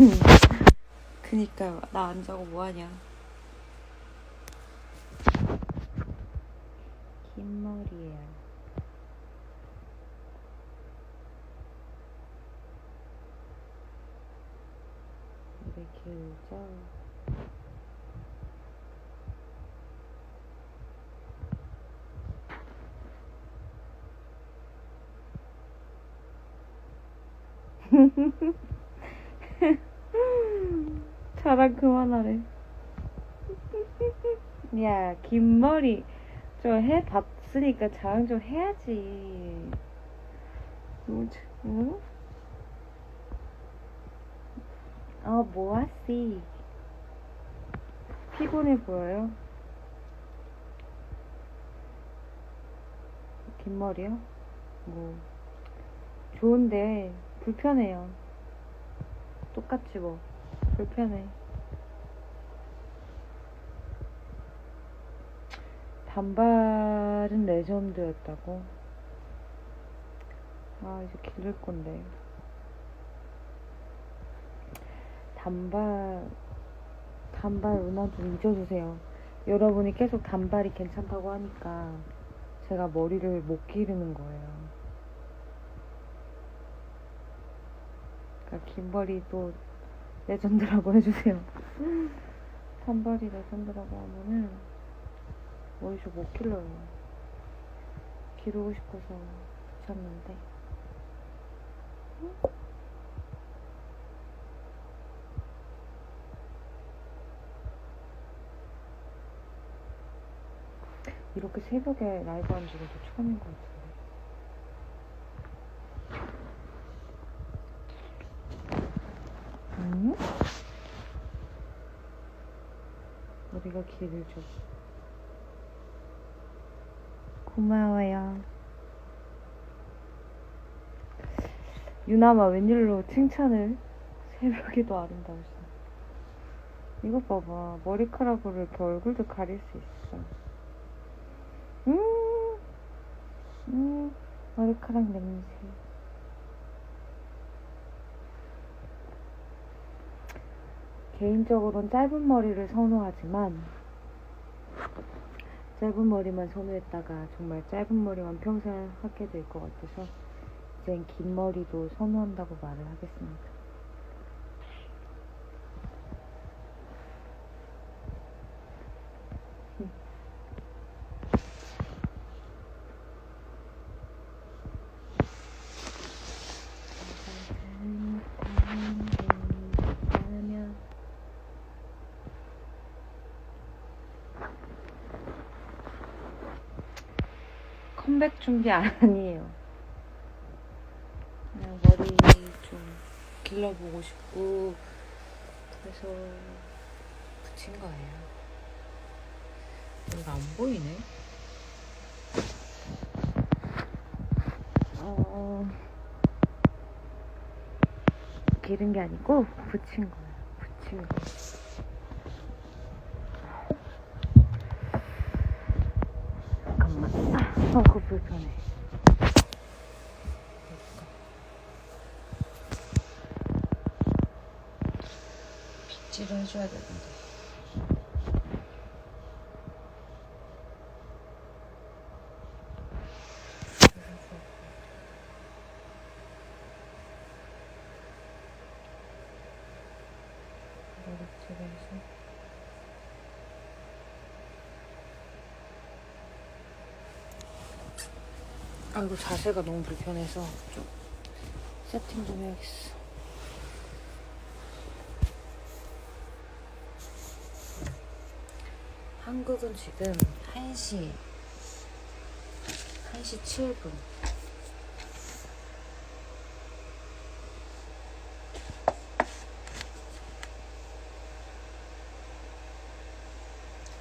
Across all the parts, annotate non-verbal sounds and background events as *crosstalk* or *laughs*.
*laughs* 그니까 나안 자고 뭐하냐? 긴 머리야 이렇게 길죠 *laughs* 자랑 그만하래. 야, 긴 머리 좀 해봤으니까 자랑 좀 해야지. 뭐지? 응? 어, 뭐하시? 피곤해 보여요? 긴 머리요? 뭐, 좋은데, 불편해요. 똑같지 뭐. 불편해. 단발은 레전드였다고? 아, 이제 기를 건데. 단발, 단발 은하 좀 잊어주세요. 여러분이 계속 단발이 괜찮다고 하니까 제가 머리를 못 기르는 거예요. 그러니까 긴 머리도 레전드라고 해주세요. *laughs* 단발이 레전드라고 하면은 머리를 못 길러요. 기르고 싶어서 귀찮는데. 이렇게 새벽에 라이브 하는 적은 또 처음인 것 같은데. 응? 머리가 길죠. 고마워요. 유나마 웬일로 칭찬을 *laughs* 새벽에도 아름다우시네. 이것 봐봐. 머리카락으로 이렇게 얼굴도 가릴 수 있어. 음, 음, 머리카락 냄새. 개인적으로는 짧은 머리를 선호하지만 짧은 머리만 선호했다가 정말 짧은 머리만 평생 하게 될 것 같아서 이젠 긴 머리도 선호한다고 말을 하겠습니다. 컴백 준비 아니에요. 그냥 머리 좀 길러보고 싶고 그래서 붙인 거예요. 이거 안 보이네. 어, 기른 게 아니고 붙인 거예요. 붙인 거. 잠깐만. 어, 그거 불편해. 빗질을 해줘야 되는데. 머리빗질해서 아 이거 자세가 너무 불편해서 좀 세팅 좀 해야겠어. 한국은 지금 1시 1시 7분.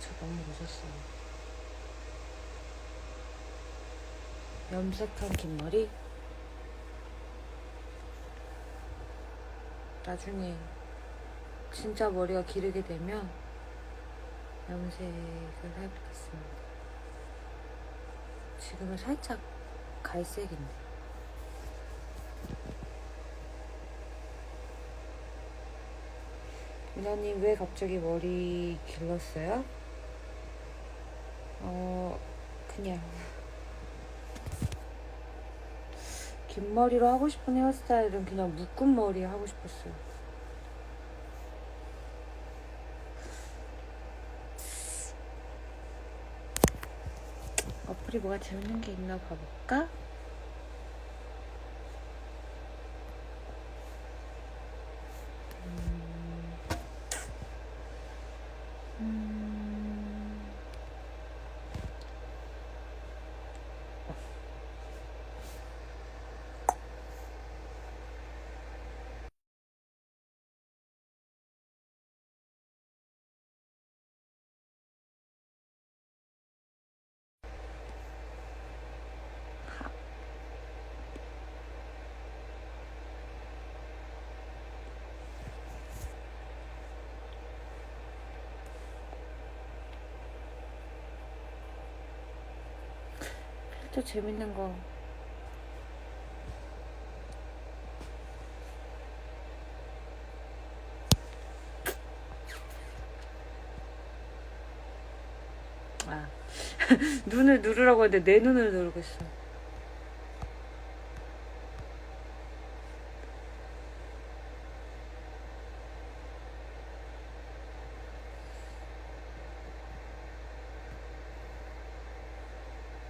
저 너무 늦었어요. 염색한 긴 머리 나중에 진짜 머리가 기르게 되면 염색을 해보겠습니다. 지금은 살짝 갈색인데 유나님 왜 갑자기 머리 길렀어요? 어 그냥 긴 머리로 하고 싶은 헤어스타일은 그냥 묶은 머리 하고 싶었어요. 어플이 뭐가 재밌는 게 있나 봐볼까? 또 재밌는 거. 아, *laughs* 눈을 누르라고 했는데 내 눈을 누르고 있어.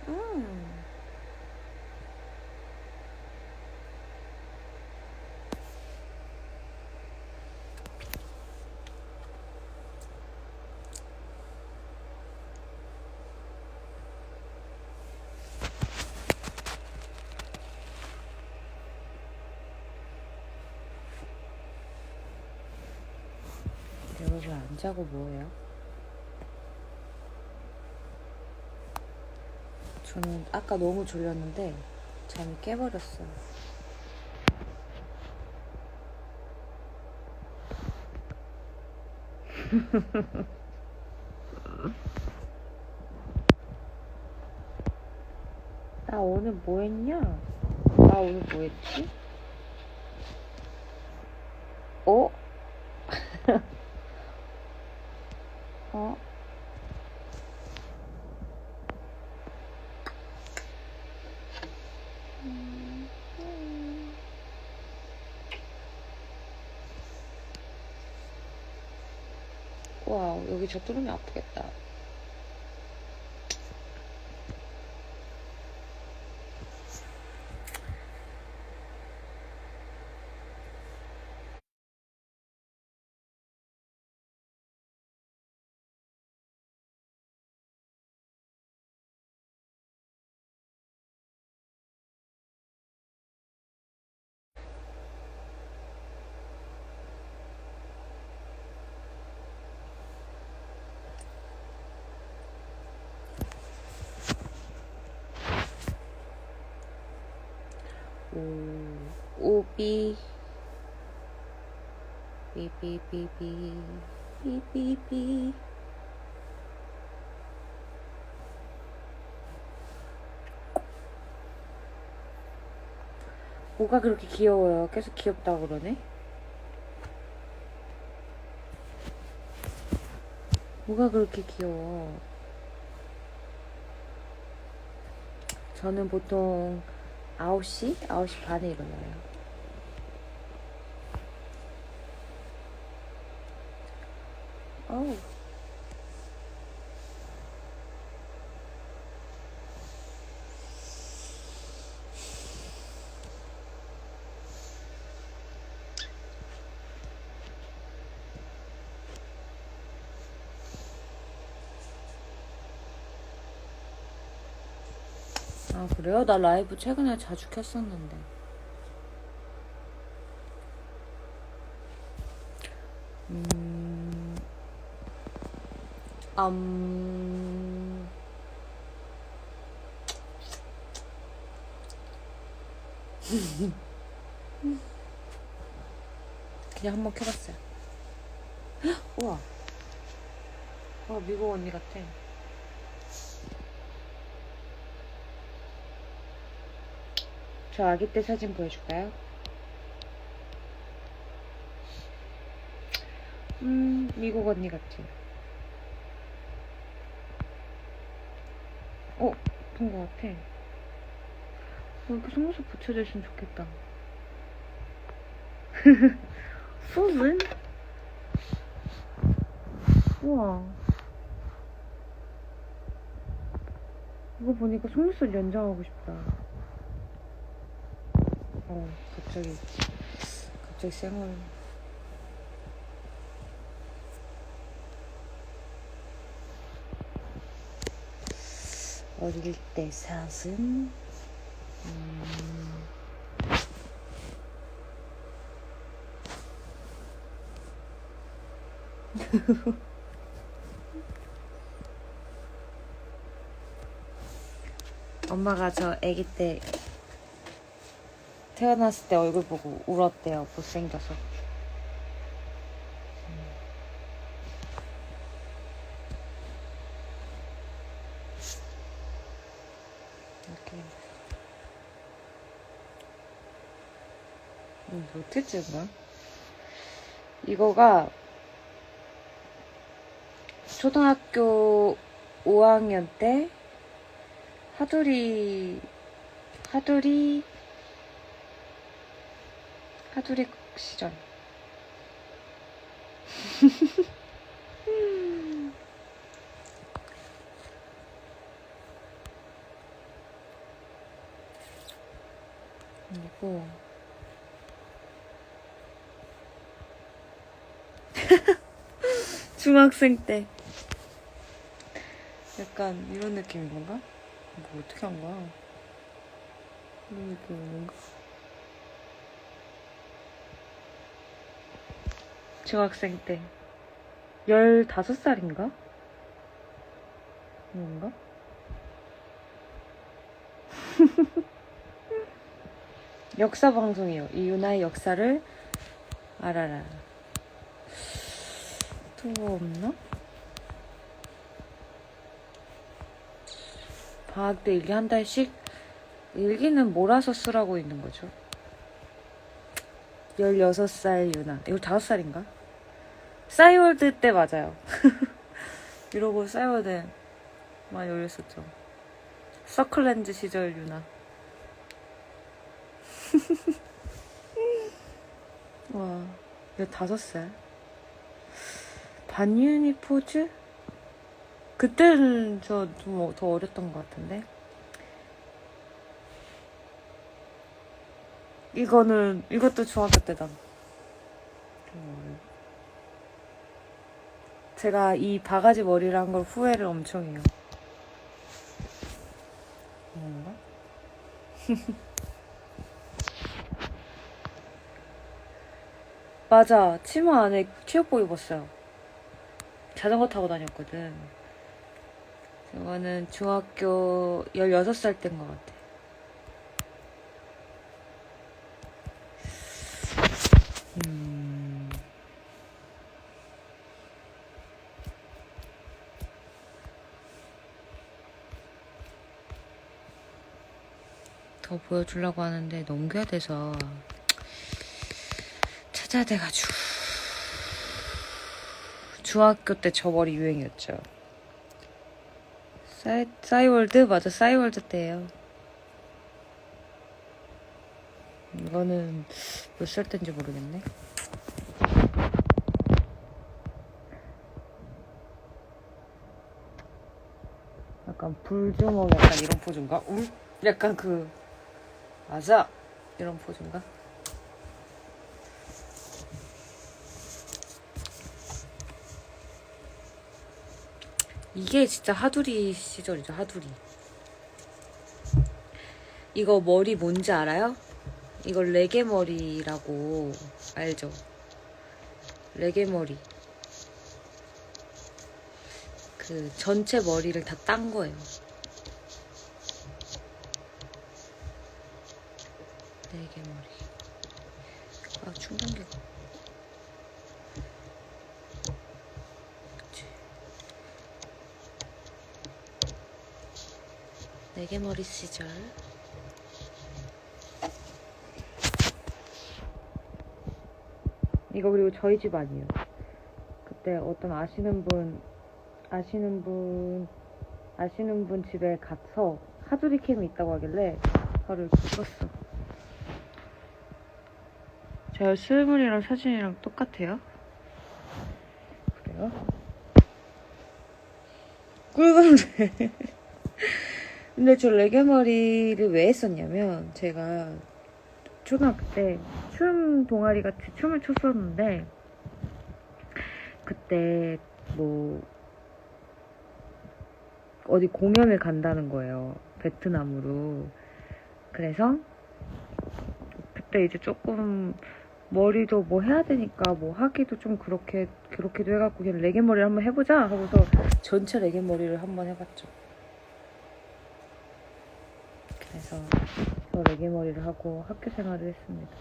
음. 여러분 안 자고 뭐해요? 저는 아까 너무 졸렸는데 잠이 깨버렸어요. *laughs* 나 오늘 뭐 했냐? 나 오늘 뭐 했지? 어? 어? 와, 여기 저 뚫으면 아프겠다. 오, 오비. 비비비비. 비비비. 뭐가 그렇게 귀여워요? 계속 귀엽다고 그러네? 뭐가 그렇게 귀여워? 저는 보통 9시? 9시 반에 일어나요. 어우. 아, 그래요? 나 라이브 최근에 자주 켰었는데. 음, 음, *laughs* 그냥 한번 켜봤어요. 헉, *gasps* 우와. 와, 미국 언니 같아. 저 아기 때 사진 보여줄까요? 음, 미국 언니 같지? 어, 본 것 같아. 어, 이렇게 속눈썹 붙여져 있으면 좋겠다. *laughs* 수분? 우와. 이거 보니까 속눈썹 연장하고 싶다. 어, 갑자기, 갑자기 쌩얼. 어릴 때 사슴. 음, *laughs* 엄마가 저 아기 때 태어났을 때 얼굴 보고 울었대요. 못생겨서. 이렇게. 음, 어떻게 찍나? 이거가 초등학교 5학년 때 하두리 하두리 하두리 시절 그리고 *laughs* 중학생 때 약간 이런 느낌인 건가? 뭐 어떻게 한 거야? 이런 느낌인 건가? 중학생 때 15살인가? 그런가? *laughs* 역사 방송이요. 이 유나의 역사를 알아라. 또뭐 없나? 방학 때 일기 한 달씩 일기는 몰아서 쓰라고 있는 거죠. 16살 유나. 이거 5살인가? 싸이월드 때 맞아요. *laughs* 이러고 싸이월드 많이 올렸었죠. 서클렌즈 시절 유나. *laughs* 와, 15살. 반유니 포즈? 그때는 저 좀 더 어렸던 것 같은데. 이거는, 이것도 중학교 때다. 제가 이 바가지 머리를 한 걸 후회를 엄청 해요. 뭔가? *laughs* 맞아. 치마 안에 취업복 입었어요. 자전거 타고 다녔거든. 이거는 중학교 16살 때인 것 같아. 음. 더 보여주려고 하는데 넘겨야 돼서 찾아야 돼가지고. 중학교 때 저 머리 유행이었죠. 싸이, 싸이월드? 맞아, 싸이월드 때예요. 이거는 몇 살 때인지 모르겠네. 약간 불주먹 약간 이런 포즈인가? 울? 약간 그 맞아 이런 포즈인가? 이게 진짜 하두리 시절이죠, 하두리. 이거 머리 뭔지 알아요? 이거 레게 머리라고 알죠? 레게 머리. 그 전체 머리를 다 딴 거예요. 레게 머리. 아, 충전기가. 그치. 레게 머리 시절. 이거 그리고 저희 집 아니에요. 그때 어떤 아시는 분 아시는 분 아시는 분 집에 가서 하두리 캠이 있다고 하길래 바로 이렇게 찍었어. 저 실물이랑 사진이랑 똑같아요. 그래요? 꿀밤새. 근데 저 레게 머리를 왜 했었냐면 제가 초등학교 때 춤 동아리 같이 춤을 췄었는데 그때 뭐 어디 공연을 간다는 거예요. 베트남으로. 그래서 그때 이제 조금 머리도 뭐 해야 되니까 뭐 하기도 좀 그렇게 그렇기도 해갖고 그냥 레게 머리를 한번 해보자 하고서 전체 레게 머리를 한번 해봤죠. 그래서 저 레게 머리를 하고 학교 생활을 했습니다.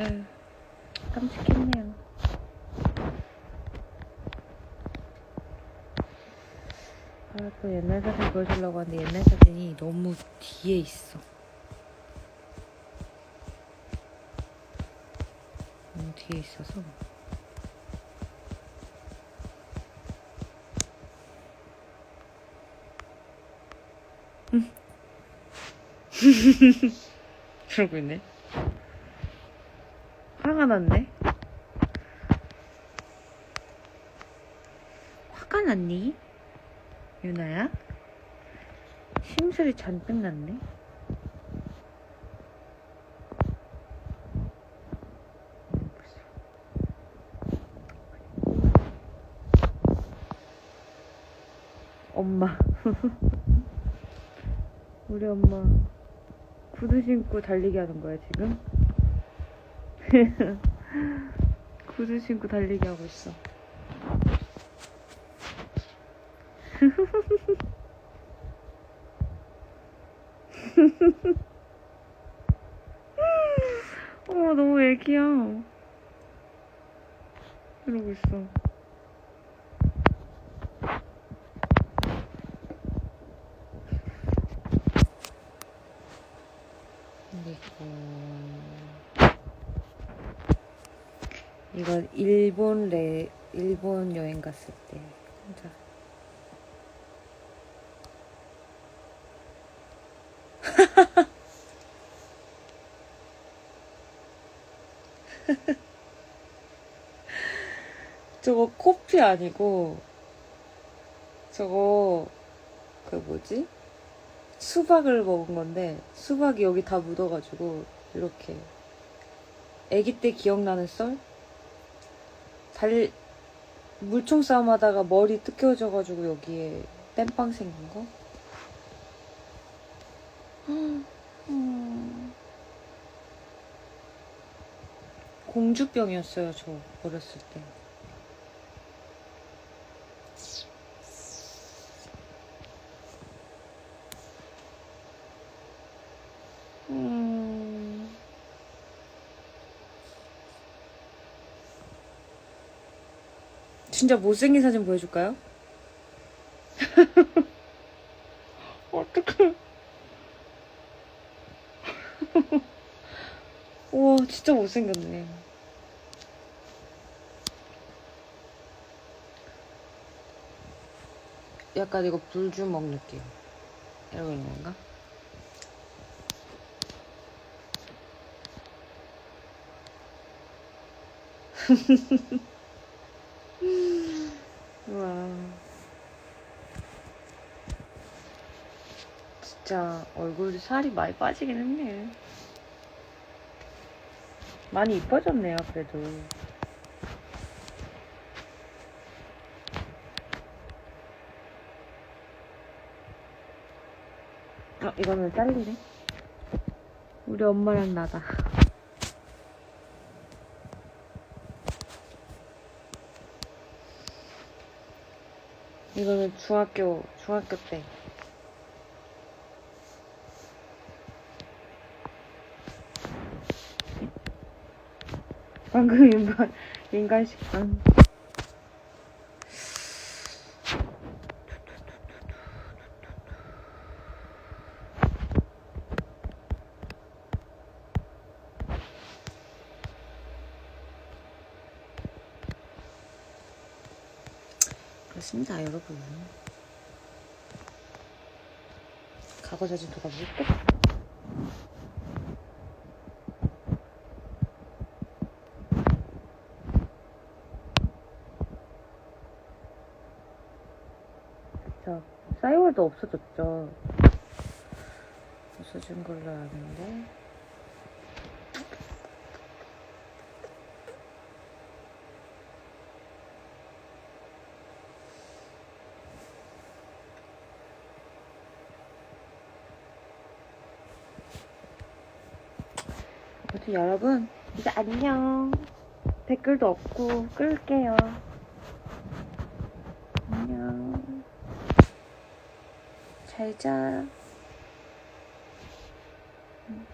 에휴, 깜찍했네요. 아, 또 옛날 사진 보여주려고 하는데 옛날 사진이 너무 뒤에 있어. 너무 뒤에 있어서. 음. *laughs* 그러고 있네. 화가 났네. 화가 났니? 유나야? 심술이 잔뜩 났네. 엄마. *laughs* 우리 엄마 구두 신고 달리기 하는 거야, 지금? *laughs* 구두 신고 달리기 하고 있어. *laughs* 어머, 너무 애기야. 이러고 있어. 그리고 이건 일본 레 일본 여행 갔을 때 혼자 *laughs* 저거 코피 아니고 저거 그 뭐지? 수박을 먹은 건데 수박이 여기 다 묻어가지고 이렇게 아기 때 기억나는 썰? 달 물총 싸움 하다가 머리 뜯겨져가지고 여기에 땜빵 생긴 거? 음. 공주병이었어요 저 어렸을 때 진짜 못생긴 사진 보여줄까요? *laughs* 어떡해. *laughs* 우와, 진짜 못생겼네. 약간 이거 불주먹 느낌. 이러고 있는 건가? *laughs* 진짜 얼굴 살이 많이 빠지긴 했네. 많이 이뻐졌네요, 그래도. 어, 이거는 잘리네. 우리 엄마랑 나다. 이거는 중학교, 중학교 때. 방금 인간, 인간 식당. 그렇습니다, 여러분. 과거 사진 누가 볼 까? 자, 싸이월드 없어졌죠. 없어진 걸로 아는데. 아무튼 여러분, 이제 안녕. 댓글도 없고 끌게요. 안녕. 잘 자. 응.